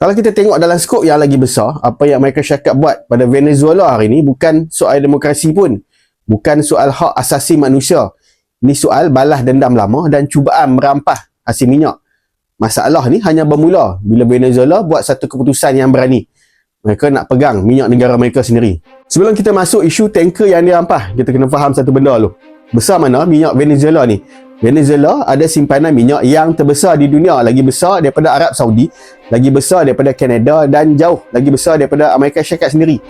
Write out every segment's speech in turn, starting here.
Kalau kita tengok dalam skop yang lagi besar, apa yang mereka syarikat buat pada Venezuela hari ini bukan soal demokrasi pun. Bukan soal hak asasi manusia. Ini soal balas dendam lama dan cubaan merampah hasil minyak. Masalah ni hanya bermula bila Venezuela buat satu keputusan yang berani. Mereka nak pegang minyak negara mereka sendiri. Sebelum kita masuk isu tanker yang dirampah, kita kena faham satu benda dulu. Besar mana minyak Venezuela ni? Venezuela ada simpanan minyak yang terbesar di dunia, lagi besar daripada Arab Saudi, lagi besar daripada Canada dan jauh lagi besar daripada Amerika Syarikat sendiri.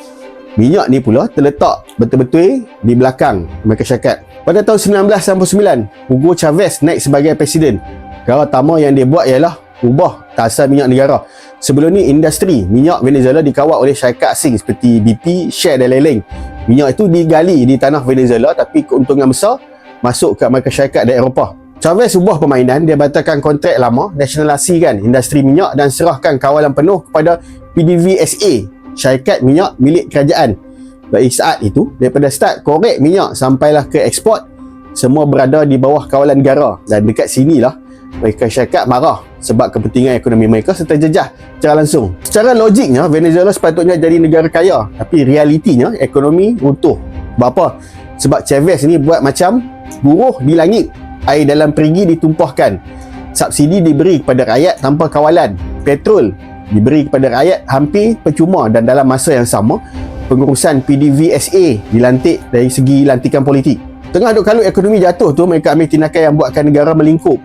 Minyak ni pula terletak betul-betul di belakang Amerika Syarikat. Pada tahun 1999, Hugo Chavez naik sebagai presiden. Perkara pertama yang dia buat ialah ubah tasan minyak negara. Sebelum ni industri minyak Venezuela dikawal oleh syarikat asing seperti BP, Shell dan lain-lain. Minyak itu digali di tanah Venezuela tapi keuntungan besar masuk ke Amerika Syarikat dan Eropah. Chavez ubah permainan, dia batalkan kontrak lama, nasionalisasikan industri minyak dan serahkan kawalan penuh kepada PDVSA, syarikat minyak milik kerajaan. Dari saat itu, daripada start korek minyak sampailah ke ekspor, semua berada di bawah kawalan negara dan dekat sinilah mereka syarikat marah sebab kepentingan ekonomi mereka serta jejah secara langsung. Secara logiknya, Venezuela sepatutnya jadi negara kaya tapi realitinya ekonomi runtuh. Berapa? Sebab Chavez ni buat macam buruh di langit, air dalam perigi ditumpahkan. Subsidi diberi kepada rakyat tanpa kawalan. Petrol diberi kepada rakyat hampir percuma dan dalam masa yang sama pengurusan PDVSA dilantik dari segi lantikan politik. Tengah duk kalut ekonomi jatuh tu mereka ambil tindakan yang buatkan negara melingkup.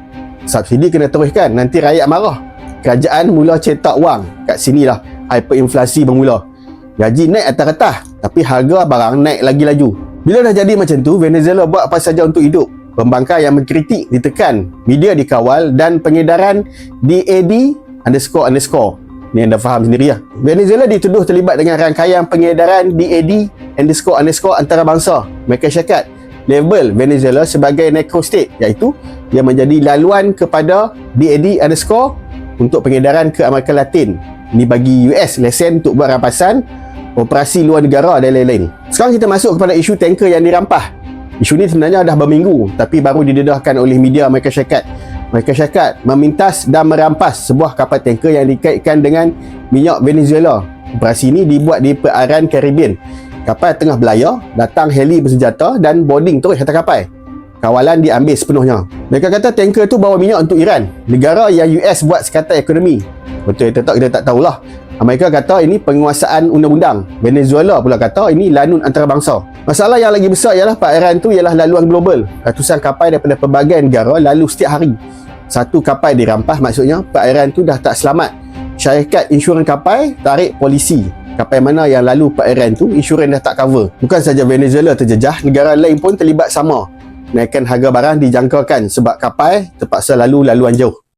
Subsidi kena teruskan nanti rakyat marah. Kerajaan mula cetak wang. Kat sinilah hyperinflasi bermula. Gaji naik atas-atas tapi harga barang naik lagi laju. Bila dah jadi macam tu, Venezuela buat apa saja untuk hidup. Pembangkang yang mengkritik ditekan, media dikawal dan pengedaran DAD underscore underscore. Ni anda faham sendiri lah. Venezuela dituduh terlibat dengan rangkaian pengedaran DAD underscore underscore antarabangsa. Mereka syakat label Venezuela sebagai necro state iaitu dia menjadi laluan kepada DAD underscore untuk pengedaran ke Amerika Latin. Ini bagi US lesen untuk buat rampasan operasi luar negara dan lain-lain. Sekarang kita masuk kepada isu tanker yang dirampah. Isu ni sebenarnya dah berminggu tapi baru didedahkan oleh media Amerika Syarikat. Amerika Syarikat memintas dan merampas sebuah kapal tanker yang dikaitkan dengan minyak Venezuela. Operasi ini dibuat di perairan Caribbean. Kapal tengah belayar, datang heli bersenjata dan boarding terus atas kapal. Kawalan diambil sepenuhnya. Mereka kata tanker tu bawa minyak untuk Iran. Negara yang US buat sekatan ekonomi. Betul atau tak kita tak tahulah. Amerika kata ini penguasaan undang-undang. Venezuela pula kata ini lanun antarabangsa. Masalah yang lagi besar ialah perairan itu ialah laluan global. Ratusan kapal daripada pelbagai negara lalu setiap hari. Satu kapal dirampas maksudnya perairan itu dah tak selamat. Syarikat insurans kapal tarik polisi. Kapal mana yang lalu perairan itu insurans dah tak cover. Bukan saja Venezuela terjejah, negara lain pun terlibat sama. Naikkan harga barang dijangkakan sebab kapal terpaksa lalu laluan jauh.